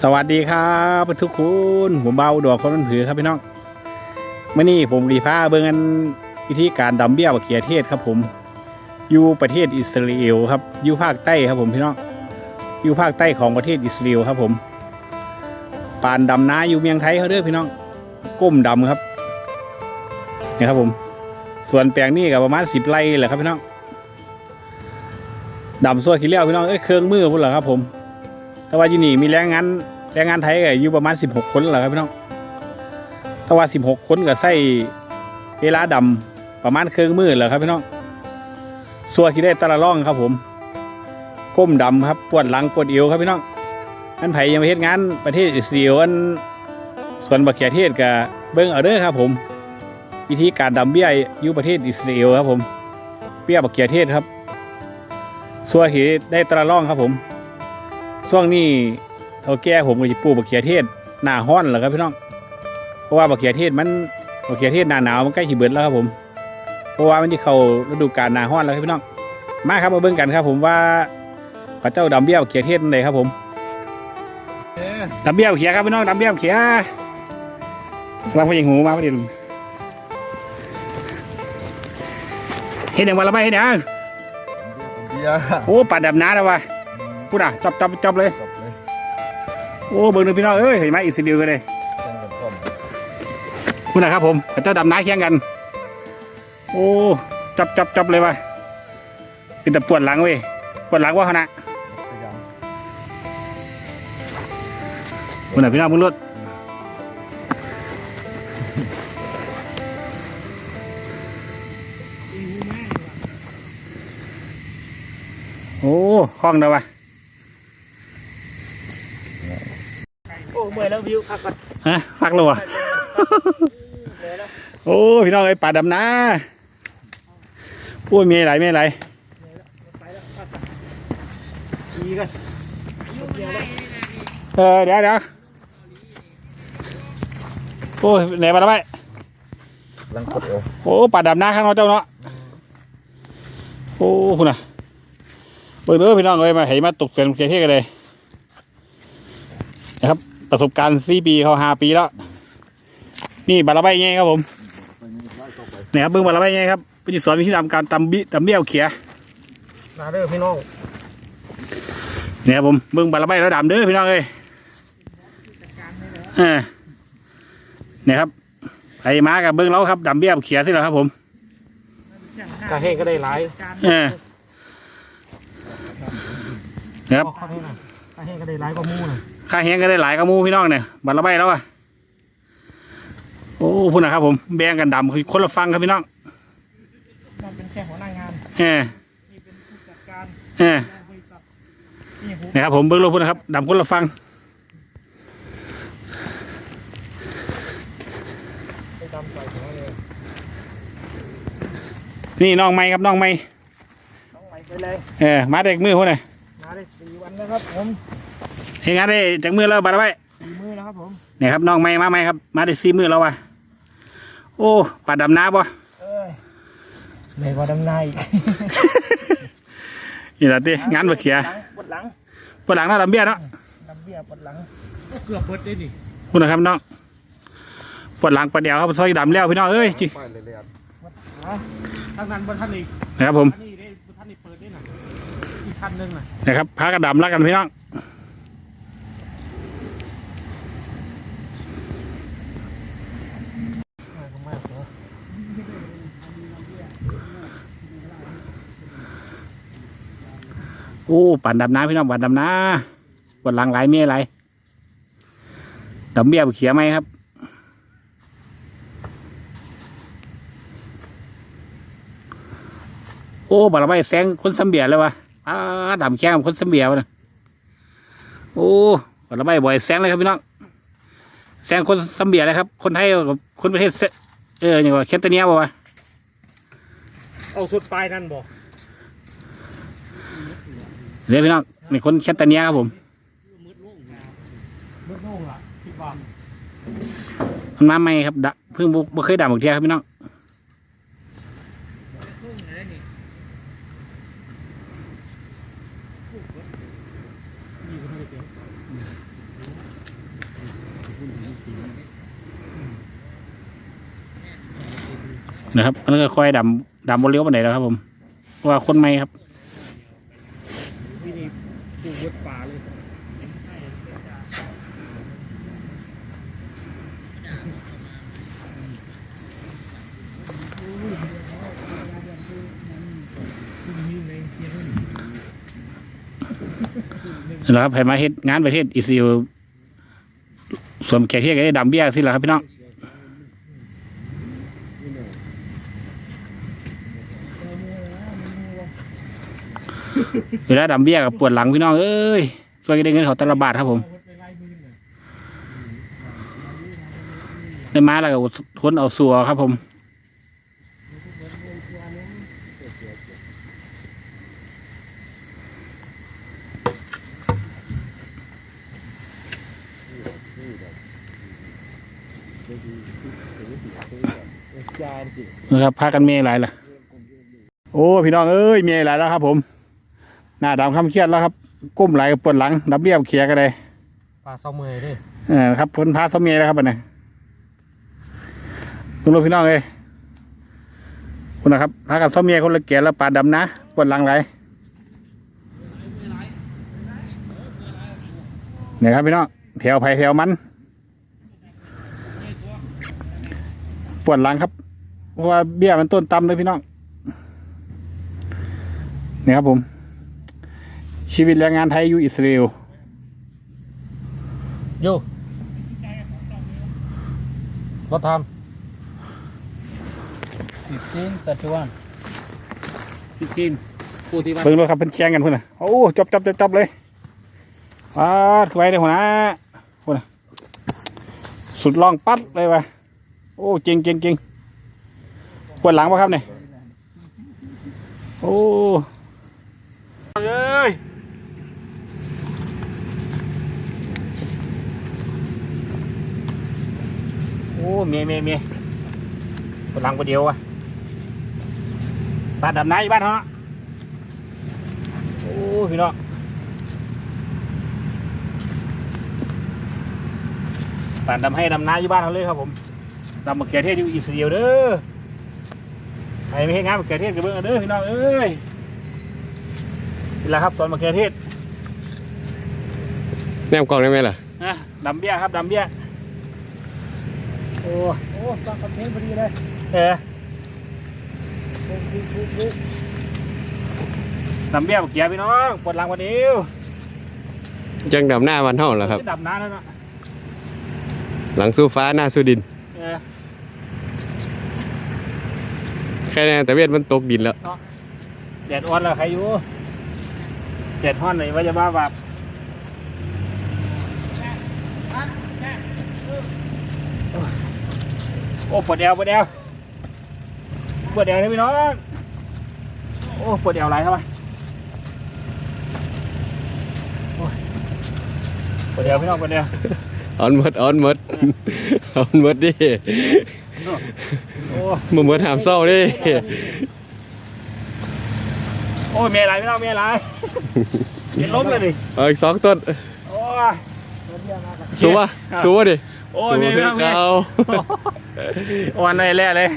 สวัสดีครับทุกคนผมเบาดอกคนมันผือครับพี่น้องเมื่อนี้ผมรีพาเบิ่งกันวิธีการดำเบี้ยบักเขียเทศครับ ผม อยู่ประเทศอิสราเอลครับ อยู่ภาคใต้ครับผมพี่น้องอยู่ภาคใต้ของประเทศอิสราเอลครับผมปานดำนาอยู่เมียงไทยเขาเด้อพี่น้อง ก้มดำครับนี่ครับผม ส่วนแปลงนี้ก็ประมาณสิบไร่แหละครับพี่น้องดำส่วนขี้เลี้ยวพี่น้องเอ้ยเครื่องมือพุ่นเหรอครับผม แต่ว่าที่นี่มีแรงงานแรงงานไทยก็อยู่ประมาณ 16 คนแหละครับพี่น้องแต่ว่า 16 คนก็ใส่เวลาดำประมาณเครื่องมือแหละครับพี่น้องส่วนที่ได้ตะละล่องครับผมก้มดำครับปวดหลังปวดเอวครับพี่น้องอันไผยังไปเฮ็ดงานประเทศอิสราเอลอันส่วนบักเขียเทศกับเบิ้งเอาเด้อครับผมวิธีการดำเบี้ยอยู่ประเทศอิสราเอลครับผมเบี้ยบักเขียเทศครับส่วนที่ได้ตะละล่องครับผม ช่วงนี้เท่าแก่ผมก็จะปลูกบักเขียเทศหน้าห้อนแหละครับพี่น้อง เพราะว่าบักเขียเทศมันบักเขียเทศหน้าหนาวมันใกล้สิเบิดแล้วครับผม เพราะว่ามันที่เข้าฤดูกาลหน้าห้อนแล้วครับพี่น้อง มาครับมาเบิ่งกันครับ ผมว่าพระเจ้าดำเบี้ยวบักเขียเทศนั่นเลยครับผมดำเบี้ยวบักเขียครับพี่น้องดำเบี้ยวบักเขียวางพยิงหูมาพอดีเห็นอย่างวันละไม่เห็นอย่างเบียร์โอ้ปัดดำน้าแล้ววะ พูดอะจับจับจับเลย จบเลยโอ้เบิ่งดูพี่น้องเอ้ยเห็นไหมอิสราเอลกันเลยแข่งกันต้มคุณนะครับผมกับเจ้าดำน้ำแข่งกัน โอ้จับจับจับเลยว่ะเป็นแต่ปวดหลังเว้ยปวดหลังว่าขนาดพยายามคุณน่ะพี่น้องมึงรถโอ้คล่องเลยวะ โอ้ เมื่อยแล้ววิวพักก่อนฮะพักเลยวะเมื่อยแล้วโอ้พี่น้องไอ้ยป่าดำน้าโอ้ยมีอะไรมีอะไรไปแล้วพักก่อนดีกันเดียวแล้วเออเดี๋ยวเดี๋ยวโอ้ยไหนมาแล้วไปลังกดเอวโอ้ป่าดำน้าข้างนอกเจ้าเนาะโอ้คุณน่ะเบิ่งเด้อพี่น้องเอ้ยมาเห็นมาตกเกินเที่ยกันเลยนะครับ ประสบการณ์สี่ปีเขาห้าปีแล้ว นี่บาราใบไงครับผมไปมีไล่เข้าไปเนี่ยครับเบิ่งบาราใบไงครับเป็นสอนวิธีทำการตำบิตำเบี้ยวเขียมาเด้อพี่น้องเนี่ยครับผมเบิ่งบาราใบแล้วดำเด้อพี่น้องเอ้ยเออเนี่ยครับไอ้มากับเบิ่งเราครับดำเบี้ยวเขียสิแล้วครับ ผมกาแห้งก็ได้หลายเออนะครับกาแห้งน่ะกาแห้งก็ได้หลายกว่าหมูน่ะ ค่าแห้งก็ได้หลายกระมูพี่น้องเนี่ยบัตรละใบแล้วอะโอ้พูดนะครับผมแบ่งกันดำคือคนละฟังครับพี่น้องมันเป็นแค่หัวหน้างานเออนี่เป็นผู้จัดการเออบริษัทนี่หูนะครับผมเบิ้งโลกพูดนะครับดำคนละฟังไปตามใส่หัวเลยนี่น้องไม้ครับน้องไม้ต้องไหลไปเลยเออมาเด็กมือพูดหน่อยมาได้สี่วันแล้วครับผม เฮงานได้จากมือแล้วบัตรละใบสี่มือแล้วครับผมเนี่ยครับน้องไม้มาไม้ครับ มาได้ซีมือแล้วว่ะโอ้ปลาดำน้ำป่ะเอ้ยเหนื่อยกว่าดำนายอีกนี่แหละที่งานบักเขียหลังปวดหลังปวดหลังเนาะดำเบี้ยเนาะดำเบี้ยปวดหลังเกือบเบิดได้ดิพูดนะครับน้องปวดหลังปวดเดียวครับซอยดำแล้วพี่น้องเอ้ยจิไปเลยเลยทางนั้นบนท่านอีกนะครับผมอันนี้ได้บนท่านนี่เปิดได้หน่ะอีกท่านหนึงน่ะนะครับพากระดำแล้วกันพี่น้อง มากมากเหรอ โอ้ปั่นดำน้ำพี่น้องปั่นดำน้ำปวดหลังหลายเมียหลายดำเบี้ยบเขียไหมครับโอ้บาระใบแสงคนสำเบียเลยวะอ้าดำแข้งคนสำเบียวนะโอ้บาระใบบ่อยแสงเลยครับพี่น้องแสงคนสำเบียเลยครับ คนไทยกับคนประเทศเอออย่างว่าเคนตเนียบ่วะเอาสุดปลายนั่นบ่ เรียกพี่น้องนี่คนเคนตาเนียครับผมมันมาใหม่ครับดะเพิ่งบ่เคยด่าหมกเทียครับพี่น้องนะครับอันก็ค่อยดำดำบนเลี้ยวไปไหนแล้วครับผมว่าคนไม่ครับ ที่นี่ปลูกวัดป่าเลย นะครับให้มาเฮ็ดงานประเทศอิสราเอลสวมแขกเทียกไอ้ดำเบี้ยสิล่ะครับพี่น้องเวลาดำเบี้ยกับปวดหลังพี่น้องเอ้ยช่วยกันได้เงินเขาตละบาทครับผมได้มาแล้วก็อดทนเอาสัวครับผม นสินะครับพากันเมย์หลายล่ะ โอ้พี่น้องเอ้ยเมย์หลายแล้วครับ ผม หน้าดำคำเครียดแล้วครับ ก้มไหลปวดหลังดับเบี้ยเขียกันเลยปลาเศร้าเมยด้วยเออครับพ้นพาสมเมย์แล้วครับอันนี้คุณลูกพี่น้องเอ้ยคุณนะครับพากันสมเมย์คนละเกียร์แล้วปาดดำนะปวดหลังไหลเนี่ยครับพี่น้องแถวไผ่แถวมัน ปวดหลังครับ เพราะว่าเบี้ยมันต้นต่ำเลยพี่น้องเนี่ยครับผม ชีวิตแรงงานไทยอยู่อิสราเอลโยรถทำสิบจีนตัดจวนสิบจีนผู้ที่มาเบิ่งด้วยครับเป็นแข่งกันพุ่นน่ะโอ้จบจบจบจบเลยปาดเข้าไปเลยหัวหน้าพุ่นน่ะสุดล่องปัดเลยว่ะ โอ้เก่งเก่งเก่งปวดหลังปะครับเนี่ยโอ้เอ้ยโอ้เมียเมียเมียปวดหลังปวดเดียวอะบ้านดำน้ำอยู่บ้านเหรอโอ้พี่น้องป่านดำให้ดำน้าอยู่บ้านเขาเลยครับผม ดำมะเขือเทศอยู่อิสราเอลเด้อใครไม่ให้งานมะเขือเทศกับเบิ้งเอาเด้อพี่น้องเอ้ยนี่แหละครับสอนมะเขือเทศแนมกล่องได้ไหมล่ะนะดำเบี้ยครับดำเบี้ยโอ้โอ้สร้างคอนเทนต์พอดีเลยเออดำเบี้ยมะเขือพี่น้องปวดหลังวันเดียวจังดำหน้าวันเท่าเหรอครับดำน้าแล้วเนาะหลังสู้ฟ้าหน้าสู้ดิน เออ แค่นั้แต่เวทมันตกดินแล้วแดดอ่อนแล้วใครอยู่แดดห้อนเลยว่าจะบ้าแบบโอ้ปวดเอวปวดเอวปวดเอวเลยพี่น้องโอ้ปวดเอวไหลเข้าไปปวดเอวพี่น้องปวดเอวออนหมดออนหมดออนหมดดิ โอ้มาหมดหามเศร้าดิโอ้ยเมียไหลพี่น้องเมียไหลเห็นล้มเลยดิเอาอีกสองต้นโอ้ยสู้วะสู้วะดิโอ้ยสู้เมียคืพี่อน้องเมียเขาอ่อนเลยแร่เลย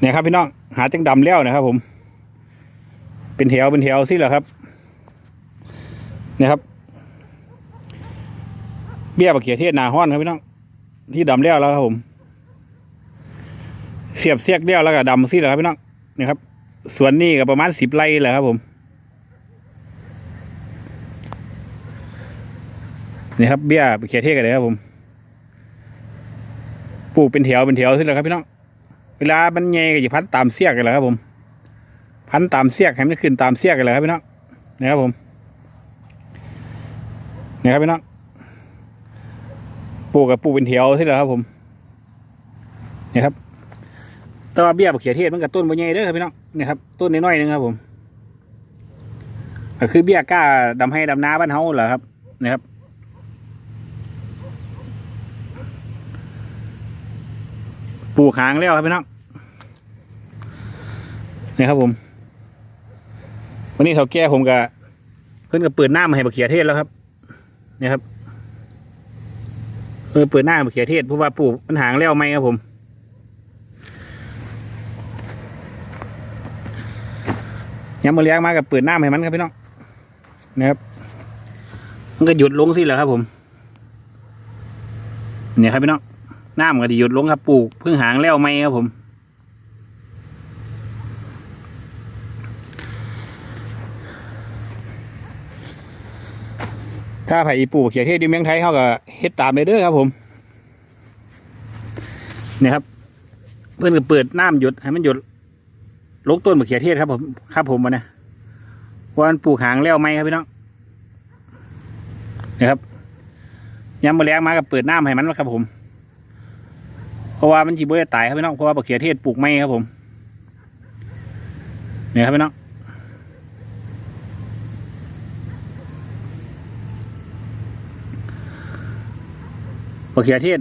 เนี่ยครับพี่น้องหาจังดำแล้วนะครับผม เป็นแถวเป็นแถวสิเหรอครับเนี่ยครับ เบี้ยบักเขียเทศนาห้อนครับพี่น้องที่ดำแล้วแล้วครับผม เสียบเสียกเดียวแล้วก็ดำสิเหรอครับพี่น้องเนี่ยครับส่วนนี้ก็ประมาณสิบไร่แหละครับผมนี่ครับเบี้ยบักเขียเทศกันเลยครับผมปลูกเป็นแถวเป็นแถวสิเหรอครับพี่น้องเวลามันใหญ่ก็จะพันตามเสียกกันแหละครับผม พันตามเสียกให้มันขึ้นตามเสียกกันเลยครับพี่น้องนี่ครับผมนี่ครับพี่น้องปลูกกับปลูกเป็นแถวสิเหรอครับผมนี่ครับ แตัวาเบี้ยบักเขียเทศมันกับต้นบใหญ่เด้อครับพี่น้องนี่ครับต้นน้อยๆนึงครับผมก็คือเบี้ยก้าดำให้ดำนาบ้านเฮาเหรอครับนี่ครับปลูกหางแล้วครับพี่น้องนี่ครับผม วันนี้เถาแก่ผมกับเพื่อนกับเปิดหน้ามาให้บักเขียเทศแล้วครับนี่ครับเออเปิดหน้ามะเขือเทศเพราะว่าปลูกมันหางแล้วไหมครับผม ย้ำมาเลี้ยงมากับเปิดหน้าให้มันครับพี่น้องนะครับมันก็หยุดลงสิแหละครับผมเนี่ยครับพี่น้องน้ำก็จะหยุดลงครับปลูกเพิ่งหางแล้วไหมครับผมถ้าไผ่ปลูกเขียเทศอยู่เมืองไทยเขาก็เฮ็ดตามเลยเด้อครับผมเนี่ยครับ เพื่อนก็เปิดน้ำหยุดให้มันหยุด ลกต้นมะเขือเทศครับผมครับผมมาเนี่ามันปลูกหางแล้วไหมครับพี่น้องนะครับย้ำมาแรงมากับเปิดน้ำให้มันครับผม เพราะว่ามันจีบจะตายครับพี่น้องเพราะว่ามะเขือเทศปลูกไม่ครับผมเนี่ยครับพี่น้องมะเขือเทศ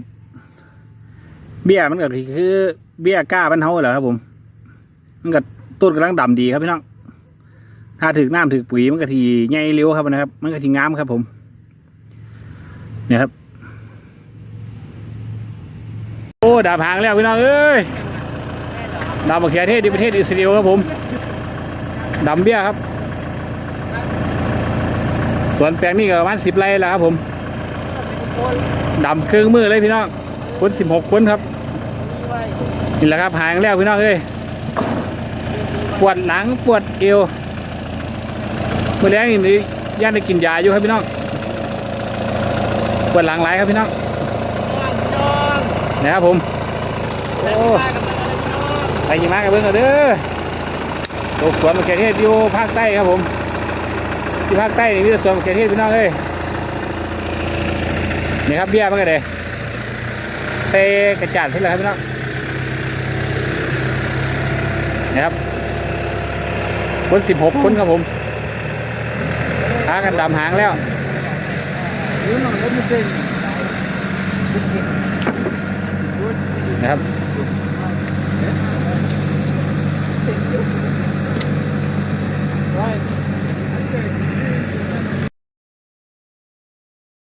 เบี้ยมันก็คือเบี้ยก้าบ้านเฮาเหรอครับผม มันก็ ต้นกำลังดำดีครับพี่น้อง ถ้าถึกน้ำถึกปุ๋ยมันก็ทีใหญ่เร็วครับนะครับ มันก็ทีงามครับ ผมเนี่ยครับ โอ้ดาบหางแล้วพี่น้องเอ้ยดาวมะเขือเทศที่ประเทศอิสราเอลครับผมดำเบี้ยครับส่วนแปลงนี้ก็ประมาณสิบไร่แล้วครับผมดำเครื่องมือเลยพี่น้องคนสิบหกคนครับนี่แหละครับหางแล้วพี่น้องเอ้ย ปวดหลังปวดเอวเมื่อแรงนี่ย่านได้กินยาอยู่ครับพี่น้องปวดหลังหลายครับพี่น้องนะครับผมโอ้ไปยิมากับเบิ้งกันเด้อโลกสวนมะเขือเทศอยู่ภาคใต้ครับผม ที่ภาคใต้นี่ที่สวนมะเขือเทศพี่น้องเอ้ยนี่ครับเบี้ยมันก็เลยเตะกระจาดที่ไรครับพี่น้องนี่ครับ คนสิบหกคนครับผมหากันดำหางแล้วนะครับ